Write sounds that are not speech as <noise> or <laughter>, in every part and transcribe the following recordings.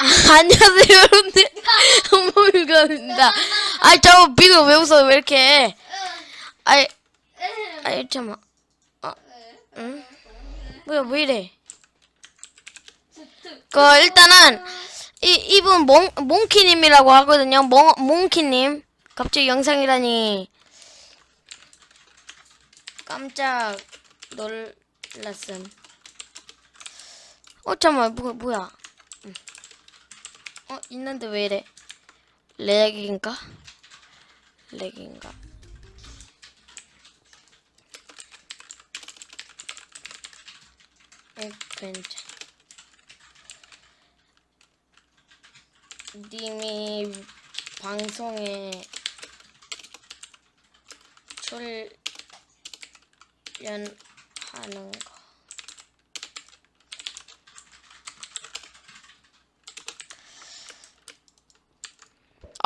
안녕하세요, 여러분들. 모임갑니다. 아이, 저 비가 왜 웃어? 왜 이렇게 해? 아이, 아이, 잠깐만. 어, 응? 뭐야, 왜 이래? 그, 일단은, 이, 이분 몽, 몽키님이라고 하거든요. 몽, 몽키님. 갑자기 영상이라니. 깜짝 놀랐음. 어, 잠깐만, 뭐, 뭐야. 응. 어, 있는데 왜 이래? 렉인가? 렉인가? 에, 괜찮. 님이 방송에 출연하는 거.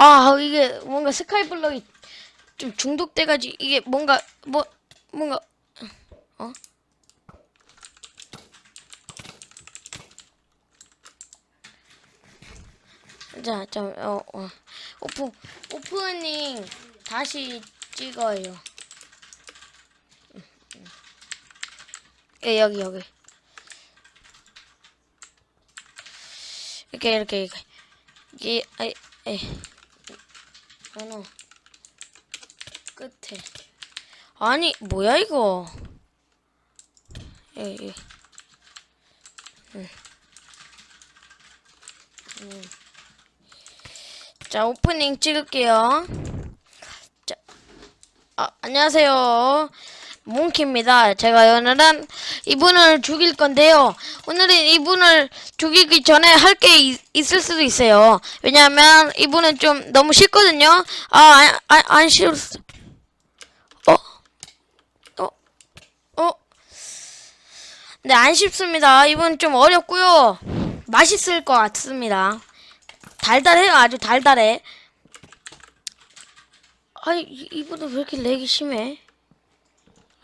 아 이게 뭔가 스카이블럭이 좀 중독돼가지고 이게 뭔가 뭐 뭔가 어? 자, 자, 어, 어. 오프, 오프닝 다시 찍어요. 예, 여기, 여기. 이렇게, 이렇게, 이렇게. 이게, 아이, 에. 하나. 끝에. 아니, 뭐야, 이거. 예, 예. 음. 음. 자, 오프닝 찍을게요. 자, 아, 안녕하세요. 몽키입니다. 제가 오늘은 이분을 죽일 건데요. 오늘은 이분을 죽이기 전에 할 게 있을 수도 있어요. 왜냐하면 이분은 좀 너무 싫거든요. 아, 안, 안, 안 싫었어. 어? 어? 어? 네, 안 쉽습니다. 이분 좀 어렵고요. 맛있을 것 같습니다. 달달해요. 아주 달달해. 아니, 이- 이분은 왜 이렇게 렉이 심해?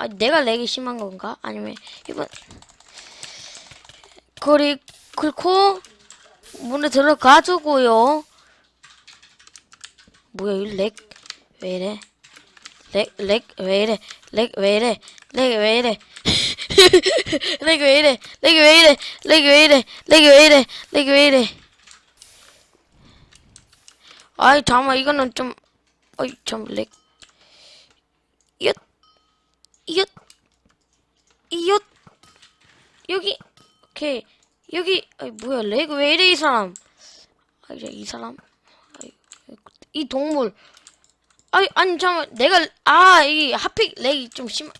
아, 내가 렉이 심한 건가? 아니면 이분 그리 그리고 문에 들어가주고요. 뭐야, 이 렉 왜 이래? 렉, 렉, 왜 이래? 렉, 왜 이래? 렉, 왜 이래? <laughs> 렉, 왜 이래? 렉, 왜 이래? 렉, 왜 이래? 렉, 왜 이래? 렉, 왜 이래? 아이, 잠깐만, 이거는 좀, 어이, 좀, 렉. 이엇, 이엇, 여기, 오케이. 여기, 아이, 뭐야, 렉, 왜 이래, 이 사람? 아, 이제 이 사람? 아이, 이 동물. 아이, 아니, 잠깐만, 내가, 아, 이 하필 렉이 좀 심,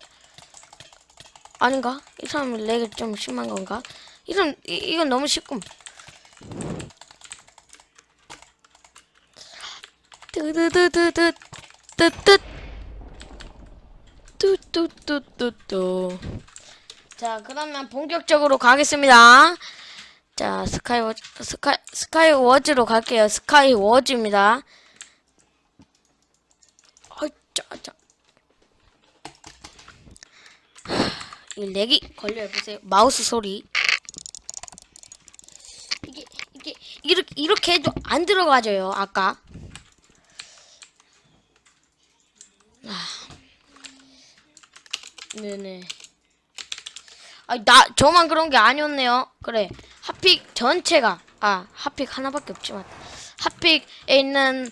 아닌가? 이 사람 렉이 좀 심한 건가? 이 사람, 이, 이건 너무 쉽고. 뜨드드드드 뜨뜨 뚜뚜뚜뚜뚜. 자 그러면 본격적으로 가겠습니다. 자 스카이워 스카이 스카이워즈로 갈게요. 스카이워즈입니다. 어짜짜. 이 렉이 걸려요. 보세요. 마우스 소리. 이게 이게 이렇게 이렇게 해도 안 들어가져요 아까 네네. 아, 나, 저만 그런 게 아니었네요. 그래. 핫픽 전체가, 아, 핫픽 하나밖에 없지만, 핫픽에 있는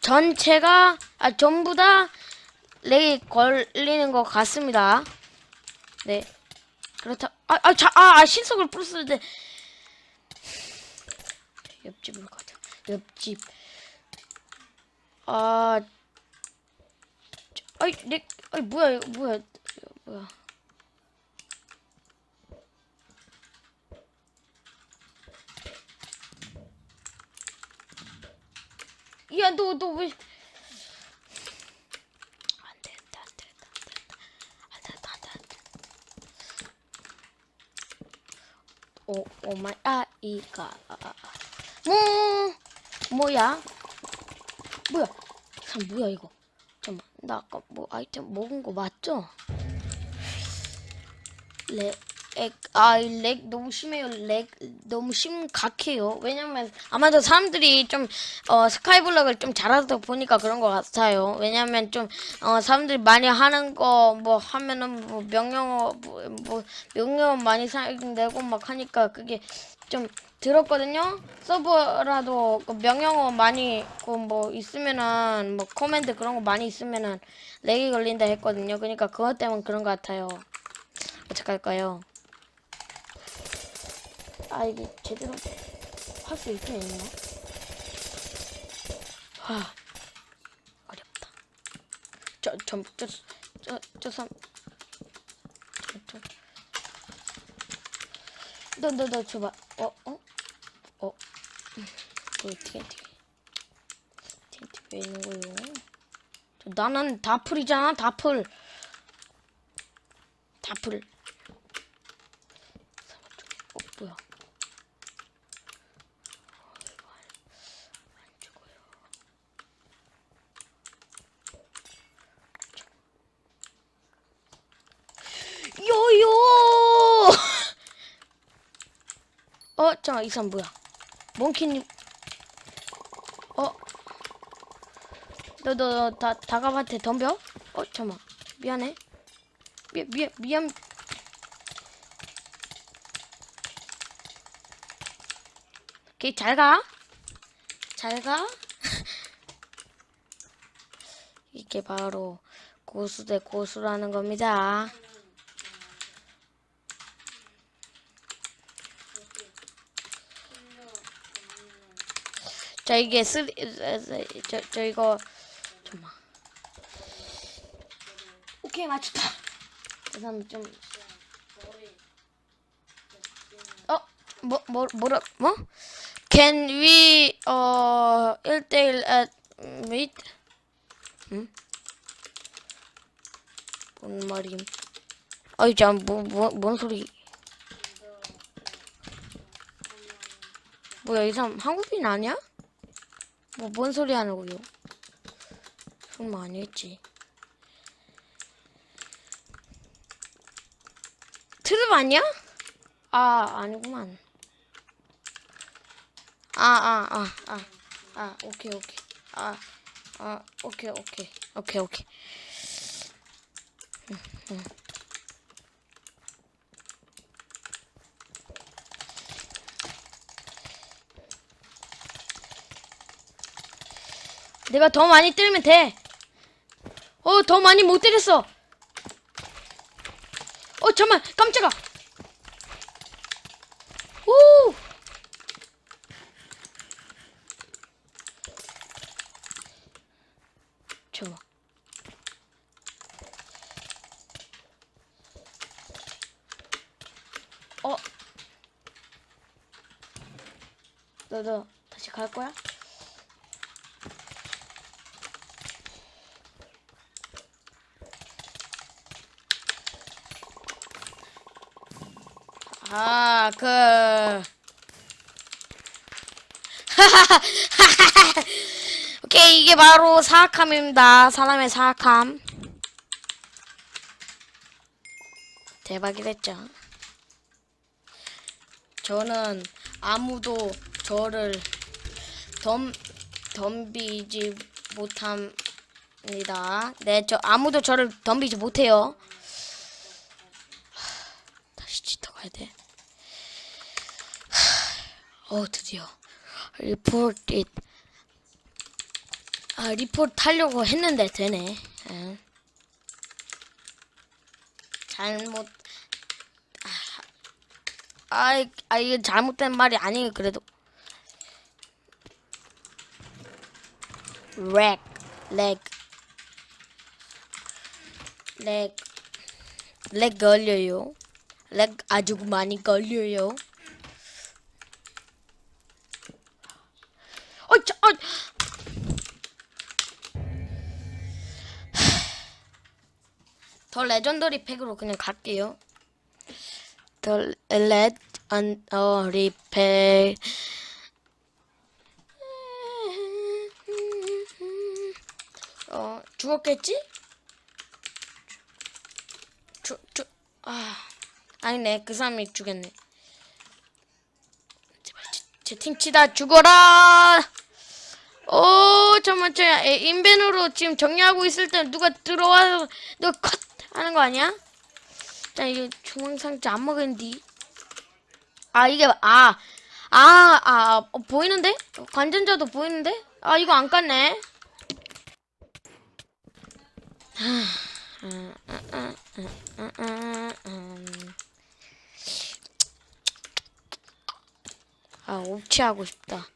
전체가, 아, 전부 다 렉이 걸리는 것 같습니다. 네. 그렇다. 아, 아, 자, 아, 아 신속을 풀었을 때. 옆집으로 가자. 옆집. 아, 저- 아이, 렉, 아이, 뭐야, 이거, 뭐야, 뭐야. 야, 너, 너 왜. 안 된다, 안 된다, 안 된다. 안 된다, 안 된다. 오, 오마이, 아, 이가. 아, 아, 아. 뭐, 뭐야? 뭐야? 참, 뭐야, 이거? 잠깐만, 나 아까 뭐 아이템 먹은 거 맞죠? 레, 아렉 너무 심해요. 렉 너무 심각해요. 왜냐면 아마도 사람들이 좀 어, 스카이블럭을 좀 잘하다 보니까 그런 것 같아요. 왜냐면 좀 어, 사람들이 많이 하는 거 뭐 하면은 뭐 명령어 뭐, 뭐 명령어 많이 사용되고 막 하니까 그게 좀 들었거든요. 서버라도 그 명령어 많이 그 뭐 있으면은 뭐 코멘트 그런 거 많이 있으면은 렉이 걸린다 했거든요. 그러니까 그것 때문에 그런 것 같아요. 어떡할까요? 아 이게 제대로 할 수 있긴 있나? 와 어렵다. 저저저저저 삼. 저, 저. 너, 너, 너, 줘봐. 어, 어? 어? 그, TNT. TNT 왜 있는 거예요? 저, 나는 다풀이잖아, 다풀. 다풀. 어, 뭐야? 어, 이거 안, 안 죽어요. 요요! 어, 잠깐 이 사람 뭐야? 몽키님, 어, 너너 다 다갑한테 덤벼? 어, 잠만, 미안해. 미 미안 미안. 오케이 잘 가. 잘 가. <laughs> 이게 바로 고수 대 고수라는 겁니다. 자 이게 쓰리 저, 저 이거 잠만 오케이 맞췄다 그 다음 좀 어? 뭐, 뭐, 뭐라, 뭐? Can we, 어, 1대1 at meet? 응? 뭔 말임? 어이, 참, 뭐, 뭐, 뭔 소리? 뭐야, 이 사람 한국인 아니야? 뭐, 뭔 소리 하는 거요? 설마 아니겠지. 트름 아니야? 아, 아니구만. 아, 아, 아, 아, 아, 오케이, 오케이. 아, 아, 오케이, 오케이. 오케이, 오케이. 음, 음. 내가 더 많이 때리면 돼. 어, 더 많이 못 때렸어. 어, 잠만, 깜짝아. 오! 잠깐. 어? 너, 너, 다시 갈 거야? 아, 그. <laughs> 오케이, 이게 바로 사악함입니다. 사람의 사악함. 대박이 됐죠. 저는 아무도 저를 덤, 덤비지 못합니다. 네, 저 아무도 저를 덤비지 못해요. 다시 짙어 가야 돼. 어 드디어 리포트 아 리포트 하려고 했는데 되네. 응. 잘못 아, 아, 아 이게 잘못된 말이 아니에요 그래도 렉, 렉, 렉, 렉 걸려요. 렉 아주 많이 걸려요. 더 레전더리 팩으로 그냥 갈게요. 더 레전더리 팩. 어, 죽었겠지? 죽, 죽, 아. 아니네 그 사람이 죽였네 제발 제, 채팅 치다 죽어라 오 잠깐만 저 에, 인벤으로 지금 정리하고 있을 때 누가 들어와서 너 컷 하는 거 아니야? 자 이거 중앙상자 안 먹은디 아 이게 아아아 아, 아, 어, 보이는데? 관전자도 보이는데? 아 이거 안 깠네. 아 옵치하고 싶다.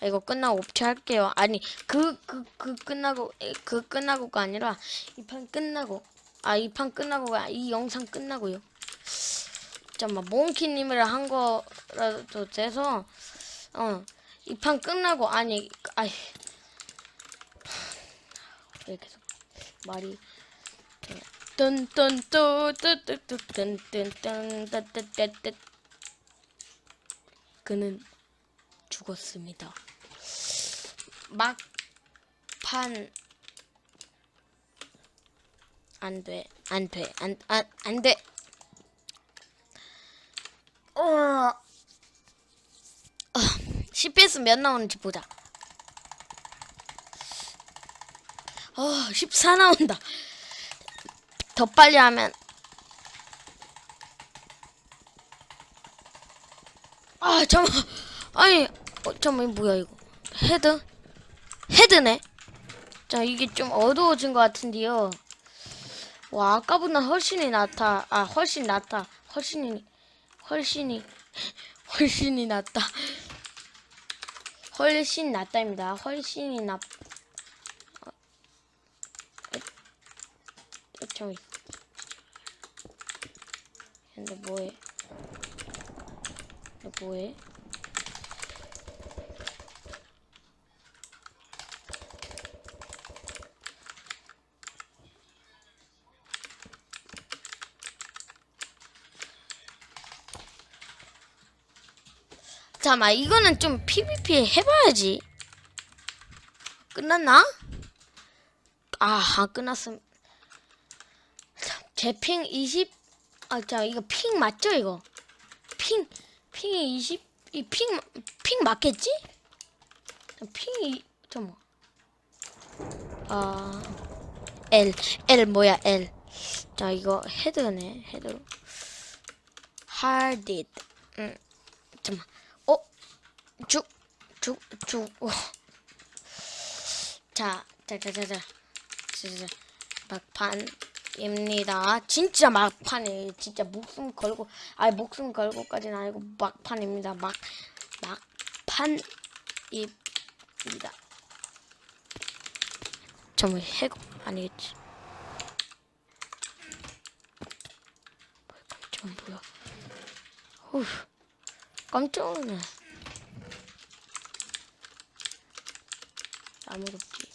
아, 이거 끝나고 옵치 할게요. 아니 그 그 그 끝나고 에, 그 끝나고가 아니라 이 판 끝나고 아 이 판 끝나고가 이 영상 끝나고요 잠깐만 몽키님이랑 한 거라도 돼서 어 이 판 끝나고 아니 아이 왜 계속 말이 뚠뚠뚜뚜뚜뚜뚠뚠뚠뚠뚠뚠 그는 죽었습니다. 막판 안 돼, 안 돼, 안, 안, 안 돼. 어, 어, CPS 몇 나오는지 보자. 어, 14 나온다. 더 빨리 하면 아 잠깐 아니 어, 잠깐 뭐야 이거 헤드 헤드네 자 이게 좀 어두워진 것 같은데요 와 아까보다 훨씬이 낫다 아 훨씬 낫다 훨씬이 훨씬이 훨씬이 낫다 훨씬 낫다입니다. 훨씬이 낫 어, 어, 잠깐 근데 뭐해? 너 뭐해? 잠깐만 이거는 좀 PVP 해봐야지 끝났나? 아, 안 끝났음 제 핑 20? 아, 자 이거 핑 맞죠 이거? 핑 핑이 20? 이 핑 핑 맞겠지? 핑이 잠깐만 아 L L 뭐야 L 자 이거 헤드네 헤드 hard 잠깐만 죽 죽죽 어. 자, 자, 자, 자, 자, 자, 자, 막판입니다. 진짜 막판이에요. 진짜 목숨 걸고, 아니 목숨 걸고까지는 아니고 막판입니다. 막 막판입니다. 정말 해고 아니겠지? 좀 뭐야? 후, 깜짝 놀래. 아무도 없지.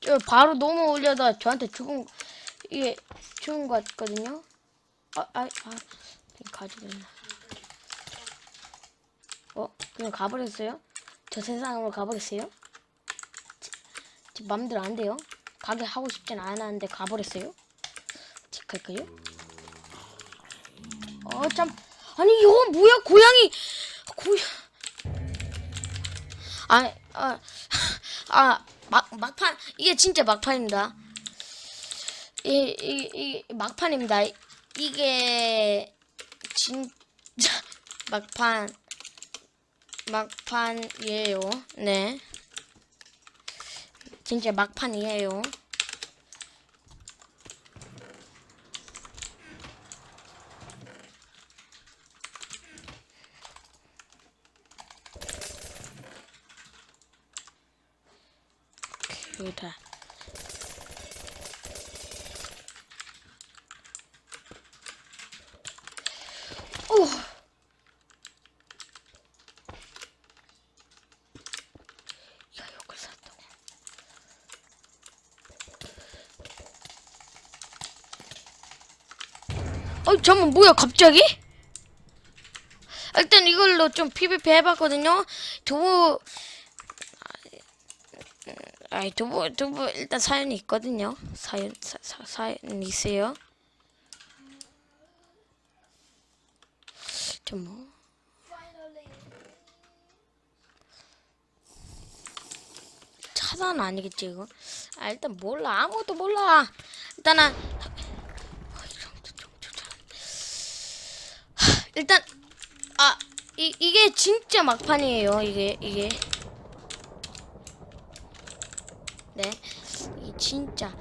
저 바로 너무 올려다 저한테 죽은 이게 죽은 것 같거든요. 아, 아, 아, 가지고 있나. 어, 그냥 가버렸어요? 저 세상으로 가버렸어요? 제, 제 맘대로 안 돼요? 가게 하고 싶진 않았는데 가버렸어요? 체크할까요? 어, 참. 아니, 이거 뭐야, 고양이. 고양. 아, 아, <laughs> 아, 막, 막판, 이게 진짜 막판입니다. 이, 이, 이, 막판입니다. 이게, 진짜, <laughs> 막판, 막판이에요. 네. 진짜 막판이에요. 여기다. 오. 야, 욕을 샀다고. 어, 잠깐 뭐야, 갑자기? 일단 이걸로 좀 PVP 해봤거든요. 도 아이 두부 두부 일단 사연이 있거든요. 사연 사, 사 사연이 있어요. 좀 뭐. 차단 아니겠지 이거? 아 일단 몰라. 아무것도 몰라. 일단은 하, 일단 아 이, 이게 진짜 막판이에요 이게 이게. 네. 이게 진짜.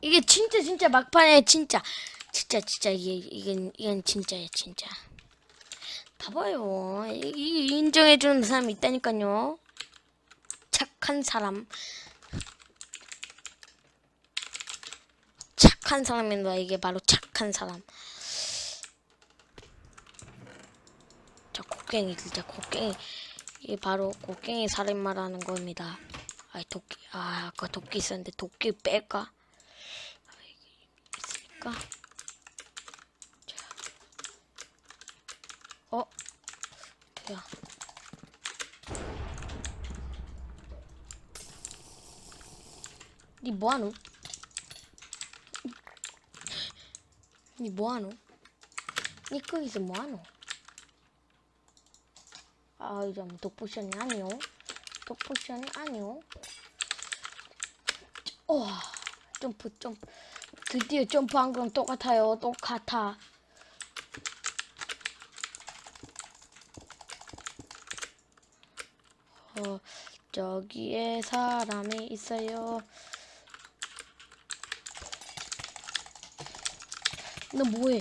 이게 진짜 진짜 막판이에요 진짜. 진짜 진짜 이게 이건 이건 진짜예요 진짜 봐봐요. 이, 이 인정해주는 사람이 있다니까요. 착한 사람. 착한 사람입니다. 이게 바로 착한 사람. 자 곡괭이 진짜 곡괭이. 이게 바로 곡괭이 살인마라는 겁니다. 아 도끼. 아 아까 도끼 있었는데 도끼 뺄까? 아, 이게 있으니까 자. 어 야. 니 뭐하노? 니 뭐하노? 니 거기서 뭐하노? 아 이제 독포션이 아니오 독포션이 아니오 와 점프 점프 드디어 점프한 거랑 똑같아요 똑같아 어 저기에 사람이 있어요. 너 뭐해?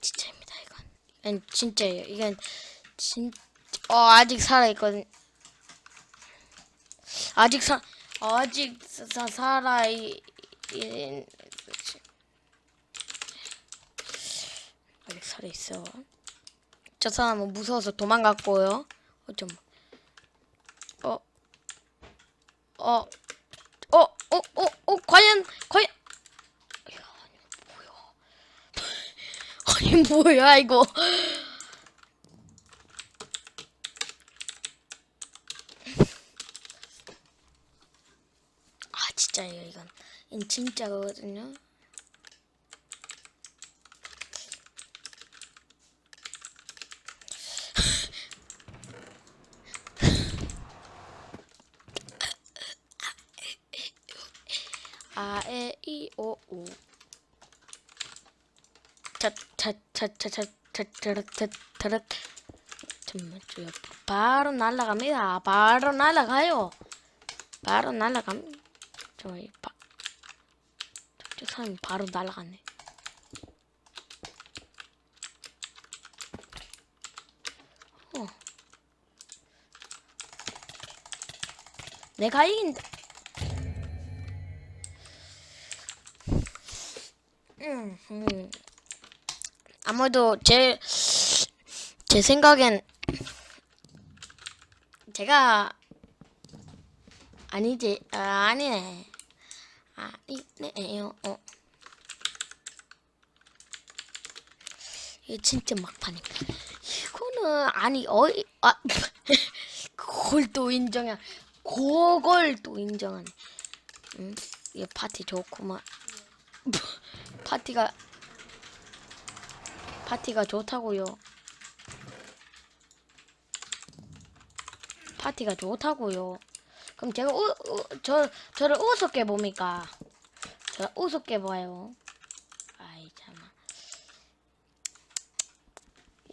진짜입니다 이건. 이건 진짜예요. 이건 진 어, 아직 살아 있거든. 아직 사 아직 사, 살아 이, 이 아직 살아있어 저 사람은 무서워서 도망갔고요 어쩜 어, 어, 어, 어, 어, 어, 과연, 과연. 야, 아니, 뭐야. <laughs> 아니, 뭐야, 이거. <laughs> 아, 이건. 이건 진짜거든요. 아, 에, 이, 오, 오. 자, 자, 자, 자, 자, 자, 드르, 자, 드르. 잠만 줘요. 바로 날아갑니다. 바로 날아가요. 바로 날아감. 저기 내가 이긴다. 음, 음. 아무래도 제, 제 생각엔 제가 아니지, 아, 아니네. 아니네요. 어. 이게 진짜 막판입니다. 이거는 아니 어이 아 <laughs> 그걸 또 인정해. 그걸 또 인정하네. 응? 이게 파티 좋구만. 파티가 파티가 좋다고요. 파티가 좋다고요. 그럼 제가 우, 우, 저 저를 우습게 봅니까? 저 우습게 봐요. 아이 참아.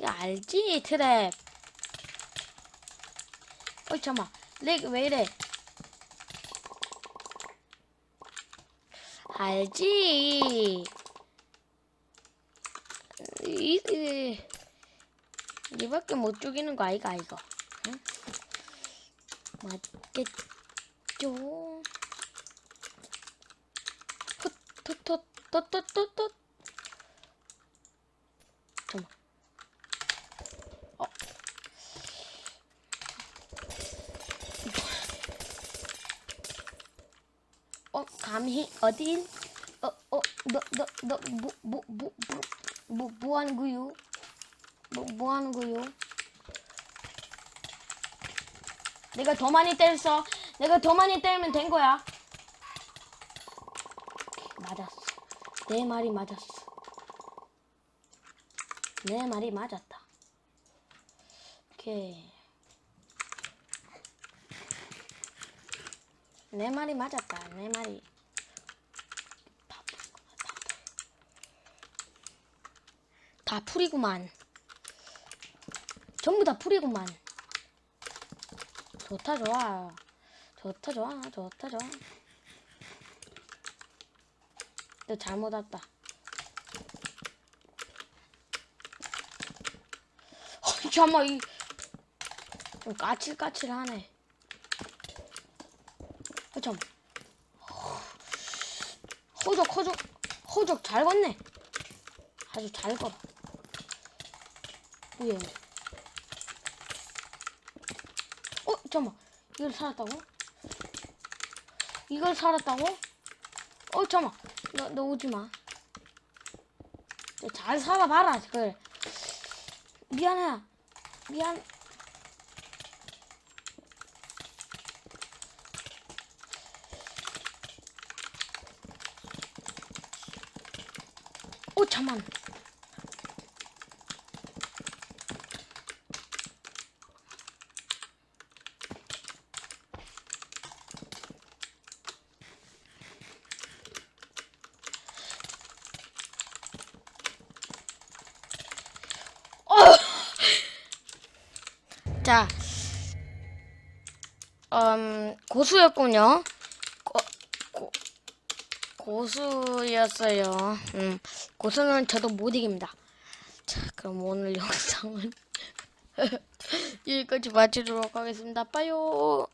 야 알지 트랩. 어이 참아. 렉왜 이래? 알지. 이, 이, 이밖에 못 죽이는 거 아이가 이거. 응? 맞겠죠? 토토토토토토. 잠깐. 어. 어, 감히 어딜? 어, 어, 너, 너, 너, 뭐, 뭐, 뭐, 뭐, 뭐, 뭐 하는 거요? 뭐, 뭐 하는 거요? 내가 더 많이 때렸어. 내가 더 많이 때리면 된 거야. 맞았어. 내 말이 맞았어. 내 말이 맞았다. 오케이. 내 말이 맞았다. 내 말이. 다 풀- 다 풀. 다 풀이구만. 전부 다 풀이구만. 좋다 좋아. 좋다 좋아. 좋다 좋아. 너 잘못 왔다. 어, 잠깐만 이. 좀 까칠까칠하네. 어, 잠. 호적 호적 호적 잘 걷네. 아주 잘 걸어. 뭐야? 이거. 어 잠만 이걸 살았다고? 이걸 살았다고? 어 잠만 너 너 오지 마. 잘 살아봐라 그래. 미안해. 미안. 어 잠만. 자, 음, 고수였군요. 고, 고, 고수였어요. 음, 고수는 저도 못 이깁니다. 자, 그럼 오늘 영상은 <laughs> 여기까지 마치도록 하겠습니다. 빠요.